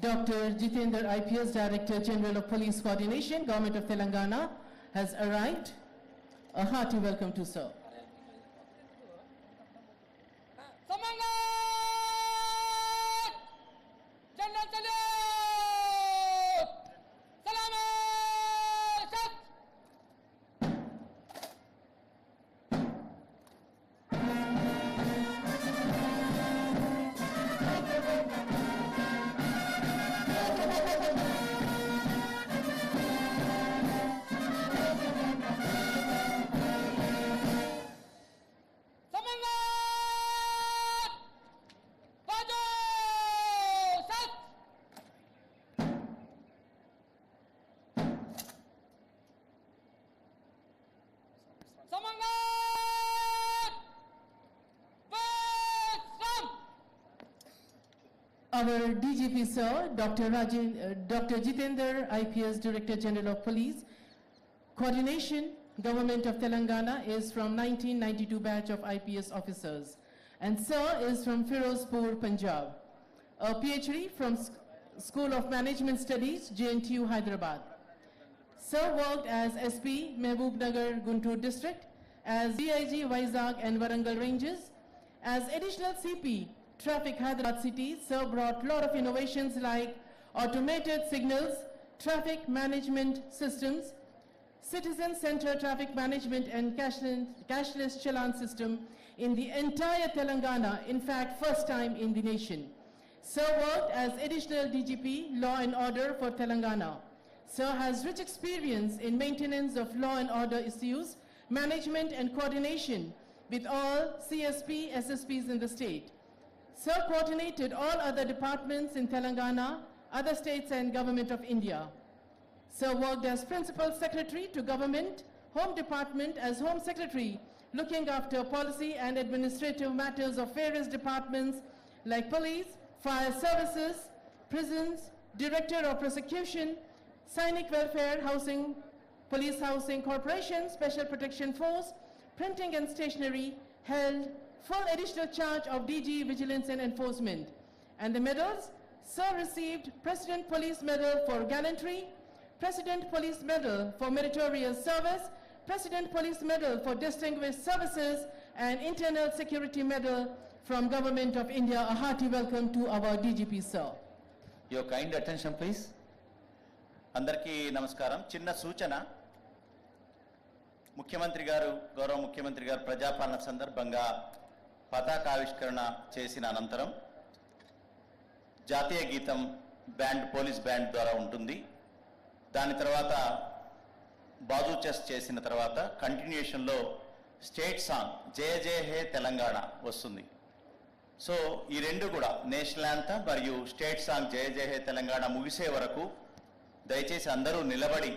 Dr. Jitendra IPS, Director General of Police Coordination, Government of Telangana, has arrived. A hearty welcome to sir. Our DGP sir, Dr. Rajan, uh, Dr. Jitendra IPS, Director General of Police, Coordination, Government of Telangana is from 1992 batch of IPS officers. And sir is from Firozpur, Punjab. A PhD from S- School of Management Studies, JNTU, Hyderabad. Sir worked as SP, Mehboob Nagar, Guntur District, as DIG, Vizag and Warangal Ranges. As additional CP, Traffic Hyderabad City, Sir brought lot of innovations like automated signals, traffic management systems, citizen center traffic management and cashless, cashless challan system in the entire Telangana, in fact, first time in the nation. Sir worked as additional DGP, Law and Order for Telangana. Sir has rich experience in maintenance of law and order issues, management and coordination with all CSP, SSPs in the state. Sir coordinated all other departments in Telangana, other states and Government of India. Sir worked as Principal Secretary to Government, Home Department as Home Secretary, looking after policy and administrative matters of various departments like police, fire services, prisons, Director of Prosecution, Sainik Welfare, Housing, Police Housing Corporation, Special Protection Force, Printing and Stationery, held full additional charge of DG Vigilance and Enforcement. And the medals, Sir received President Police Medal for Gallantry, President Police Medal for Meritorious Service, President Police Medal for Distinguished Services, and Internal Security Medal from Government of India. A hearty welcome to our DGP, sir. Your kind attention please అందరికీ నమస్కారం చిన్న సూచన ముఖ్యమంత్రి గారు గౌరవ ముఖ్యమంత్రి గారు ప్రజాపాలన సందర్భంగా పతాకావిష్కరణ చేసిన అనంతరం జాతీయ గీతం బ్యాండ్ పోలీస్ బ్యాండ్ ద్వారా ఉంటుంది. దాని తర్వాత బాజు చెస్ చేసిన తర్వాత కంటిన్యూషన్లో స్టేట్ సాంగ్ జయ జయ హే తెలంగాణ వస్తుంది. సో ఈ రెండు కూడా నేషనల్ యాంథమ్ మరియు స్టేట్ సాంగ్ జయ జయ హే తెలంగాణ ముగిసే వరకు దయచేసి అందరూ నిలబడి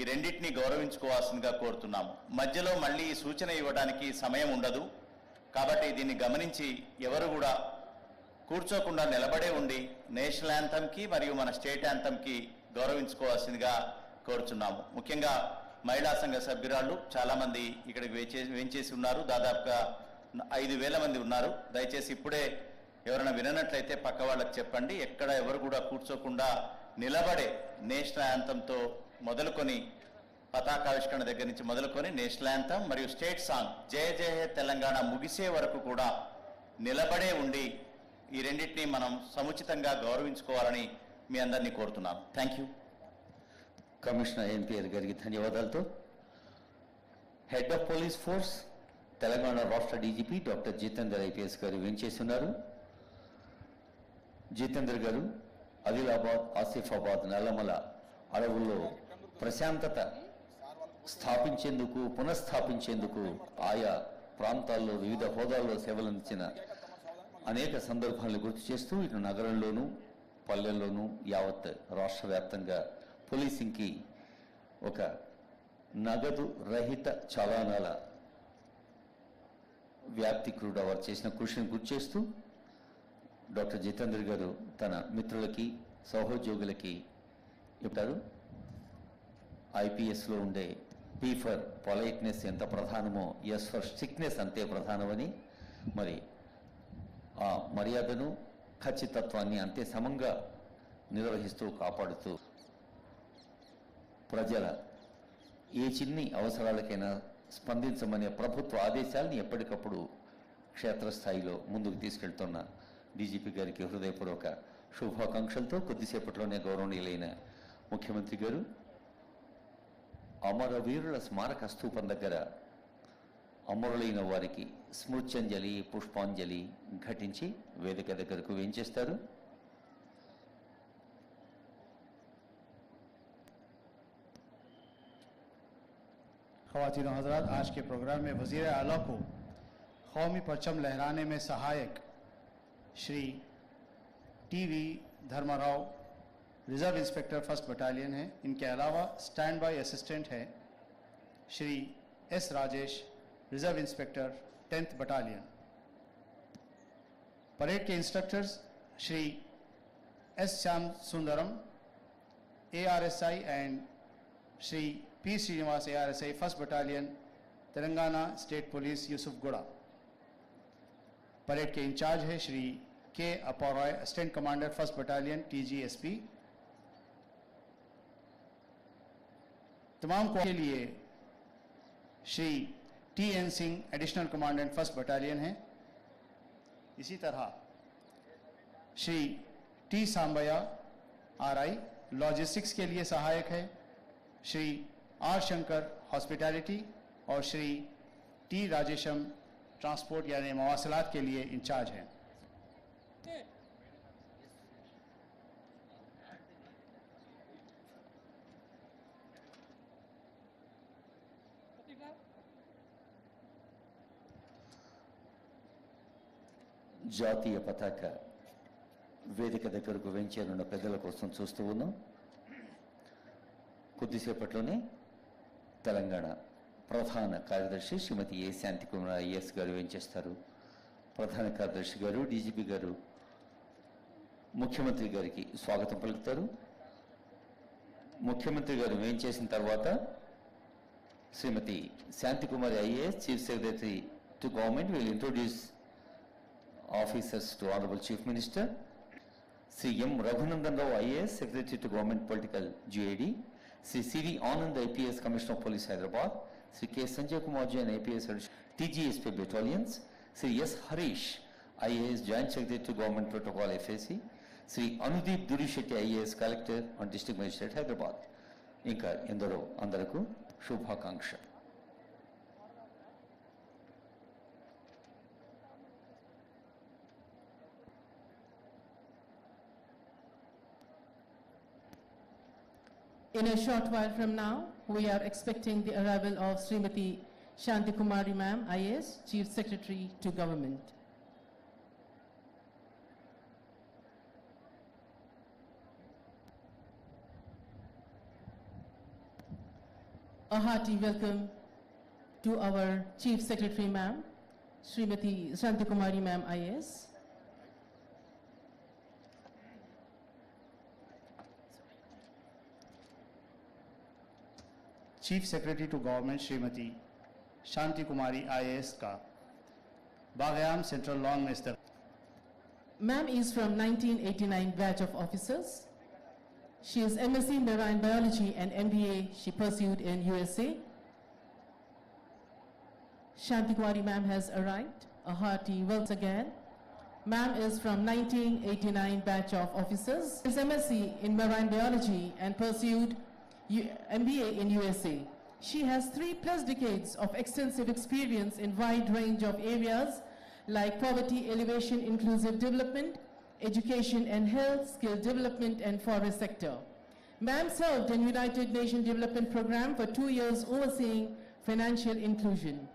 ఈ రెండింటినీ గౌరవించుకోవాల్సిందిగా కోరుతున్నాము. మధ్యలో మళ్ళీ సూచన ఇవ్వడానికి సమయం ఉండదు. కాబట్టి దీన్ని గమనించి ఎవరు కూడా కూర్చోకుండా నిలబడే ఉండి నేషనల్ యాంథమ్కి మరియు మన స్టేట్ యాంథమ్కి గౌరవించుకోవాల్సిందిగా కోరుచున్నాము. ముఖ్యంగా మహిళా సంఘ సభ్యురాళ్ళు చాలామంది ఇక్కడికి వేచే- వేంచేసి ఉన్నారు. దాదాపుగా ఐదు వేల మంది ఉన్నారు. దయచేసి ఇప్పుడే ఎవరైనా విననట్లయితే పక్క వాళ్ళకి చెప్పండి. ఎక్కడ ఎవరు కూడా కూర్చోకుండా నిలబడే నేషనల్ యాంతంతో మొదలుకొని పతాకావిష్కరణ దగ్గర నుంచి మొదలుకొని నేషనల్ యాంథమ్ మరియు స్టేట్ సాంగ్ జయ జయ హే తెలంగాణ ముగిసే వరకు కూడా నిలబడే ఉండి ఈ రెండింటిని మనం సముచితంగా గౌరవించుకోవాలని మీ అందరినీ కోరుతున్నాను. థ్యాంక్ యూ కమిషనర్ ఎన్పిఆర్ గారికి ధన్యవాదాలతో head of police force Telangana రాష్ట్ర డీజీపీ డాక్టర్ జితేందర్ ఐపీఎస్ గారు వేంచేస్తున్నారు జితేందర్ గారు ఆదిలాబాద్ ఆసిఫాబాద్ నల్లమల అడవుల్లో ప్రశాంతత స్థాపించేందుకు పునఃస్థాపించేందుకు ఆయా ప్రాంతాల్లో వివిధ హోదాల్లో సేవలందించిన అనేక సందర్భాలను గుర్తు చేస్తూ ఇటు నగరంలోనూ పల్లెల్లోనూ యావత్ రాష్ట్ర వ్యాప్తంగా పోలీసింగ్కి ఒక నగదు రహిత చలానాల వ్యాప్తి కూడా వారు చేసిన కృషిని గుర్తు చేస్తూ డాక్టర్ జితేందర్ గారు తన మిత్రులకి సహోద్యోగులకి చెప్తారు. ఐపీఎస్లో ఉండే పీ ఫర్ పొలైట్నెస్ ఎంత ప్రధానమో ఎస్ ఫర్ స్టిక్నెస్ అంతే ప్రధానమని మరి ఆ మర్యాదను ఖచ్చితత్వాన్ని అంతే సమంగా నిర్వహిస్తూ కాపాడుతూ ప్రజల ఏ చిన్ని అవసరాలకైనా స్పందించమనే ప్రభుత్వ ఆదేశాలని ఎప్పటికప్పుడు క్షేత్రస్థాయిలో ముందుకు తీసుకెళ్తున్న డీజీపీ గారికి హృదయపూర్వక శుభాకాంక్షలతో కొద్దిసేపట్లోనే గౌరవనీయులైన ముఖ్యమంత్రి గారు అమరవీరుల స్మారక స్తూపం దగ్గర అమరులైన వారికి స్మృత్యంజలి పుష్పాంజలి ఘటించి వేదిక దగ్గరకు వేంచేస్తారు ख़वातीन हजरात आज के प्रोग्राम में वजीर अला को कौमी परचम लहराने में सहायक Shri T V धर्माराव reserve inspector first battalion है। इनके अलावा स्टैंड बाय असिस्टेंट है Shri S Rajesh reserve inspector tenth battalion parade के instructors Shri S Shyam Sundaram A R S I and Shri P Srinivas A R S I first battalion Telangana state police Yusuf Guda parade के in charge है Shri K Apar Roy assistant commander first battalion T G S P तमाम के लिए Shri T N Singh additional commandant first battalion है। इसी तरह Shri T Sambaiah R I logistics के लिए सहायक है। श्री आर शंकर हॉस्पिटैलिटी और श्री टी राजेशम ट्रांसपोर्ट यानी मवासलात के लिए इंचार्ज हैं। జాతీయ పతాక వేదిక దగ్గరకు వెంచేనున్న పెద్దల కోసం చూస్తూ ఉన్నాం. కొద్దిసేపట్లోనే తెలంగాణ ప్రధాన కార్యదర్శి శ్రీమతి ఏ శాంతికుమార్ ఐఎస్ గారు వెంచేస్తారు ప్రధాన కార్యదర్శి గారు డీజీపీ గారు ముఖ్యమంత్రి గారికి స్వాగతం పలుకుతారు. ముఖ్యమంత్రి గారు వేంచేసిన తర్వాత Shrimati Shantikumari IAS chief secretary to government will introduce officers to honourable chief minister Shri M Raghunandan Rao IAS secretary to government political GID Shri CV Anand IPS commissioner of police Hyderabad Shri K Sanjay Kumar Jain IPS TGSP battalions Shri S Harish IAS joint secretary to government protocol FAC Shri Anudeep Durishetti IAS collector and district magistrate Hyderabad ఇంకా ఎందరో అందరకు శుభాకాంక్షలు In a short while from now, we are expecting the arrival of Srimati Shanti Kumari Ma'am, IAS, Chief Secretary to Government. A hearty welcome to our Chief Secretary Ma'am, Srimati Shanti Kumari Ma'am, IAS. Chief secretary to government Shrimati Shanti Kumari IAS का बागयाम central long में स्थित Ma'am is from 1989 batch of officers. She is MSc Marine Biology and MBA she pursued in USA. Shanti Kumari ma'am has arrived. A hearty once again. Ma'am is from 1989 batch of officers. Is MSc in Marine Biology and pursued U- MBA in USA. She has three plus decades of extensive experience in wide range of areas like poverty elevation, inclusive development, education and health, skill development and forest sector. Ma'am served in United Nations Development Program for two years overseeing financial inclusion.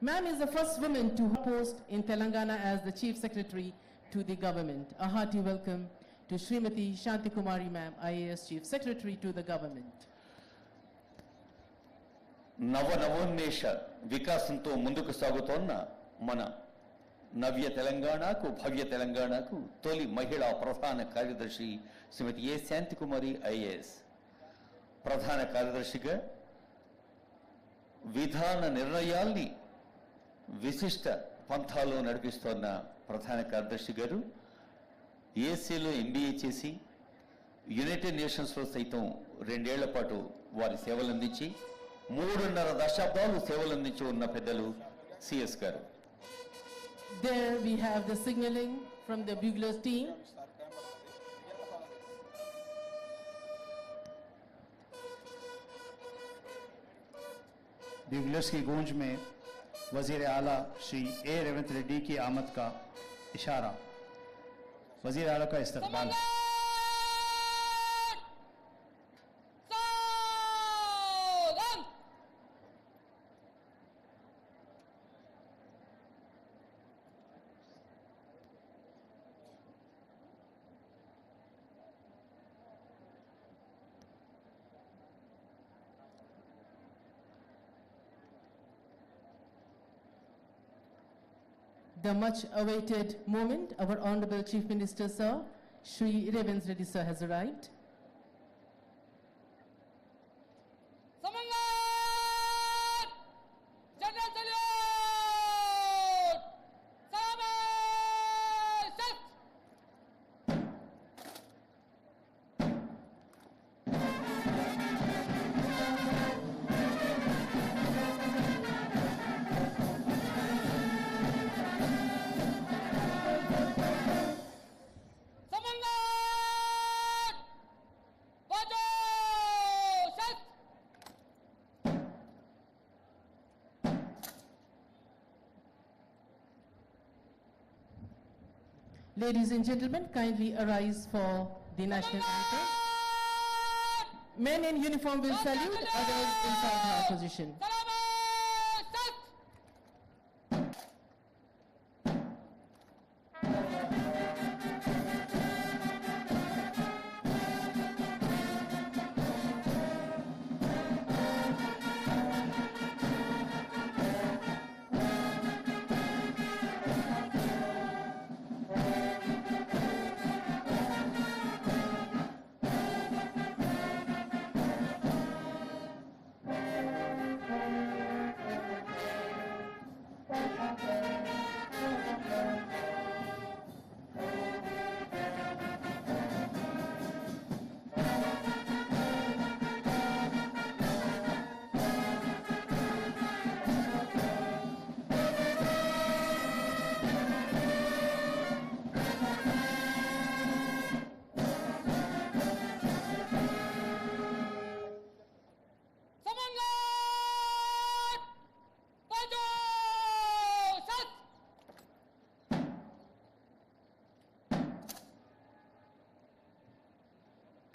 Ma'am is the first woman to post in Telangana as the Chief Secretary to the government. A hearty welcome to Srimati Shanti Kumari Ma'am, IAS Chief Secretary to the government. నవ నవోన్మేష వికాసంతో ముందుకు సాగుతోన్న మన నవ్య తెలంగాణకు భవ్య తెలంగాణకు తొలి మహిళా ప్రధాన కార్యదర్శి శ్రీమతి ఏ Santhi Kumari IAS ప్రధాన కార్యదర్శిగా విధాన నిర్ణయాల్ని విశిష్ట పంథాలో నడిపిస్తోన్న ప్రధాన కార్యదర్శి గారు ఏసీలో ఎంబీఏ చేసి యునైటెడ్ నేషన్స్లో సైతం రెండేళ్ల పాటు వారి సేవలు అందించి మూడున్నర దశాబ్దాలు సేవలు అందించి ఉన్న పెద్దలు సిఎస్ గారు There we have the signaling from the buglers team. ब्यूगलर्स की गूंज में वजीर आला श्री ए रेवंत रेड्डी की आमद का इशारा वज़ीर आला का इस्तकबाल The much awaited moment, our Honorable Chief Minister Sir, Shri Revens Reddy Sir has arrived. Ladies and gentlemen, kindly arise for the national anthem. Men in uniform will salute, others in southern position.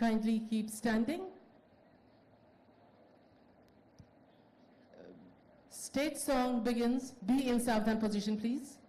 Kindly keep standing. State song begins. Be in southern position, please.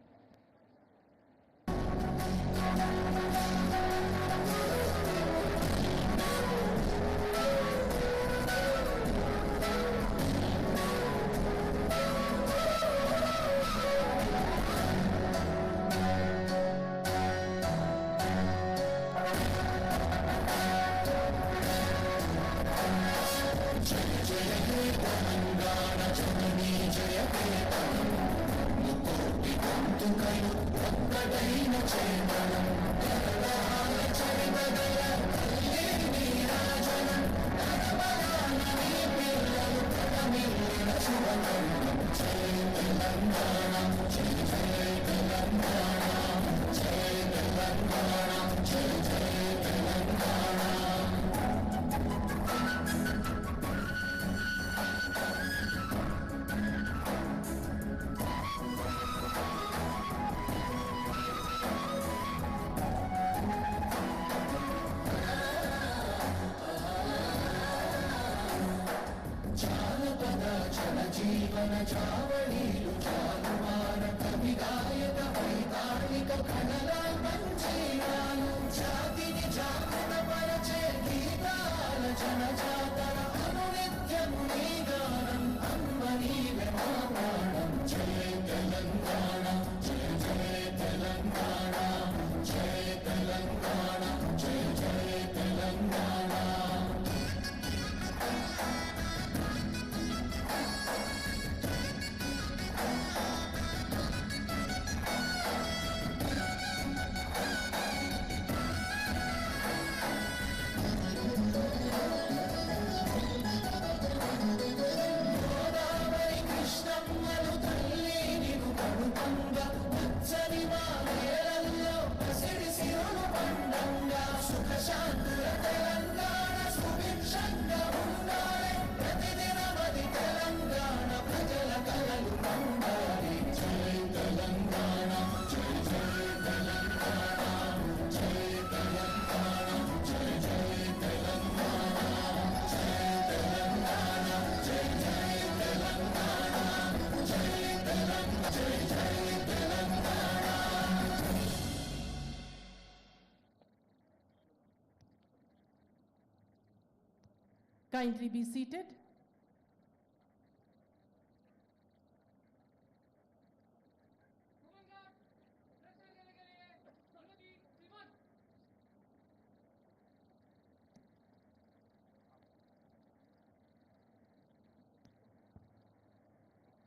kindly be seated.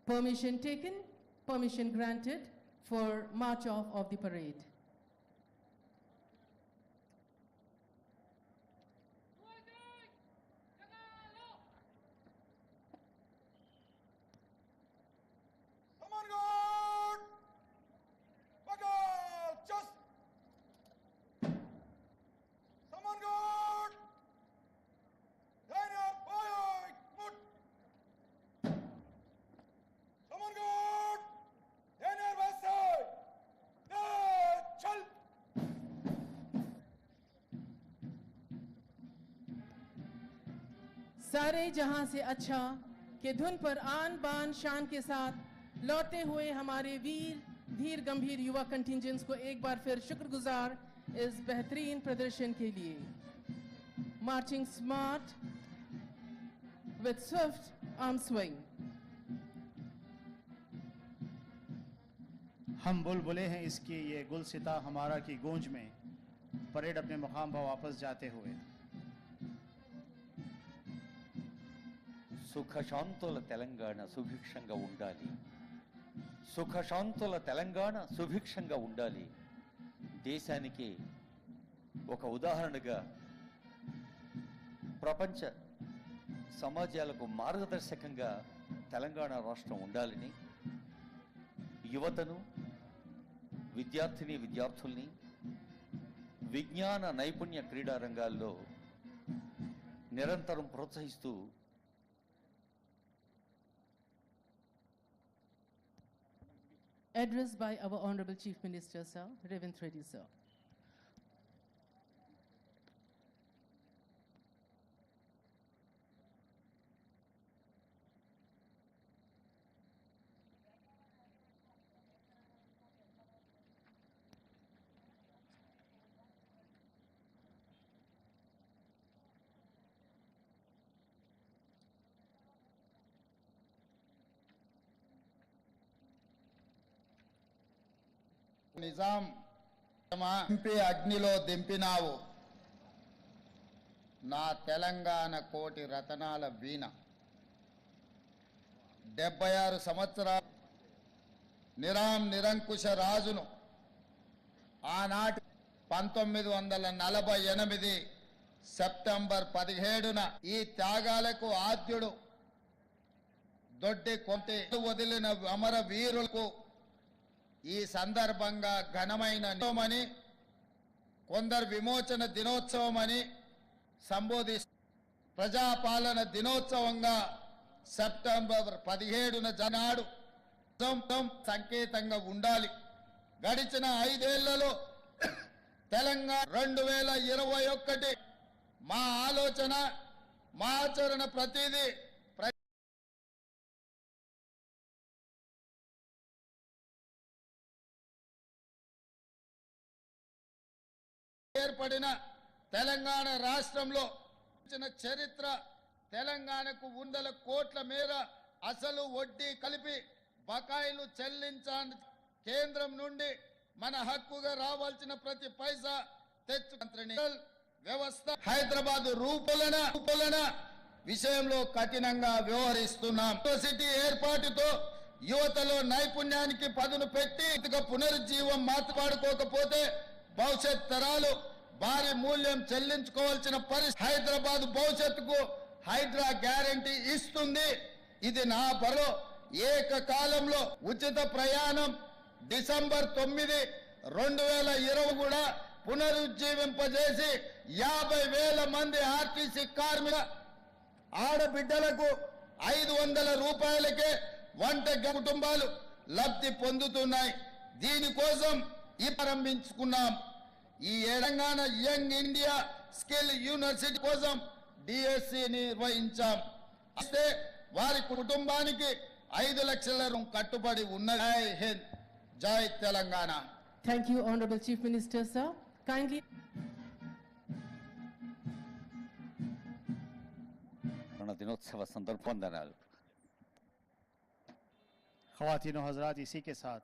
Permission taken, permission granted for march off of the parade. सारे जहाँ से अच्छा के धुन पर आन बान शान के साथ लौटते हुए हमारे वीर, धीर, गंभीर युवा कंटिजेंट्स को एक बार फिर शुक्रगुजार इस बेहतरीन प्रदर्शन के लिए। Marching smart with swift arm swing हम बुलबुले हैं इसकी ये गुलसिता हमारा की गूंज में, परेड अपने मुकाम पर वापस जाते हुए। సుఖశాంతుల తెలంగాణ సుభిక్షంగా ఉండాలి. సుఖశాంతుల తెలంగాణ సుభిక్షంగా ఉండాలి. దేశానికి ఒక ఉదాహరణగా ప్రపంచ సమాజాలకు మార్గదర్శకంగా తెలంగాణ రాష్ట్రం ఉండాలని యువతను విద్యార్థిని విద్యార్థుల్ని విజ్ఞాన నైపుణ్య క్రీడా రంగాల్లో నిరంతరం ప్రోత్సహిస్తూ addressed by our honorable chief minister sir Revent Reddy sir Nizam. దింపి అగ్నిలో దింపినావు. నా తెలంగాణ కోటి రతనాల వీణ. డెబ్బై ఆరు సంవత్సరాలు నిరాం నిరంకుశ రాజును ఆనాటి పంతొమ్మిది వందల నలభై ఎనిమిది సెప్టెంబర్ పదిహేడున ఈ త్యాగాలకు ఆద్యుడు. దొడ్డి కొంటి వదిలిన అమర వీరులకు ఈ సందర్భంగా ఘనమైన దినోమని కొందరు విమోచన దినోత్సవం అని సంబోధి ప్రజాపాలన దినోత్సవంగా సెప్టెంబర్ పదిహేడున జనాడు సంకేతంగా ఉండాలి. గడిచిన ఐదేళ్ళలో తెలంగాణ రెండు వేల ఇరవై ఒక్కటి మా ఆలోచన మా ఆచరణ ప్రతిదీ ఏర్పడిన తెలంగాణ రాష్ట్రంలో చరిత్ర తెలంగాణకు వందల కోట్ల మేర అసలు వడ్డీ కలిపి బకాయిలు చెల్లించాలని కేంద్రం నుండి మన హక్కుగా రావాల్సిన ప్రతి పైసా తెచ్చు వ్యవస్థ హైదరాబాద్ రూపులన రూపులన విషయంలో కఠినంగా వ్యవహరిస్తున్నాం. యూనివర్సిటీ ఏర్పాటుతో యువతలో నైపుణ్యానికి పదును పెట్టి ఇక పునరుజ్జీవం మాట్లాడుకోకపోతే భవిష్యత్ తరాలు భారీ మూల్యం చెల్లించుకోవాల్సిన పరిస్థితి హైదరాబాద్ భవిష్యత్తుకు హైడ్రా గ్యారంటీ ఇస్తుంది. ఇది నా బలో. ఏకకాలంలో ఉచిత ప్రయాణం డిసెంబర్ తొమ్మిది రెండు వేల ఇరవై కూడా పునరుజ్జీవింపజేసి యాభై వేల మంది ఆర్టీసీ కార్మిక ఆడబిడ్డలకు ఐదు వందల రూపాయలకే వంట కుటుంబాలు లబ్ధి పొందుతున్నాయి. దీనికోసం ఈ ప్రారంభించుకున్నాం. ఈ Telangana young India skill university కోసం డిఎస్సి నిర్వహించాం అయితే వారి కుటుంబానికి ఐదు లక్షల రు- కట్టుబడి ఉన్నది జై హింద్ జై Telangana Thank you, Honorable Chief Minister, sir. Kindly. అవతరణ దినోత్సవ సందర్భందనాలు खातिन हजरात इसी के साथ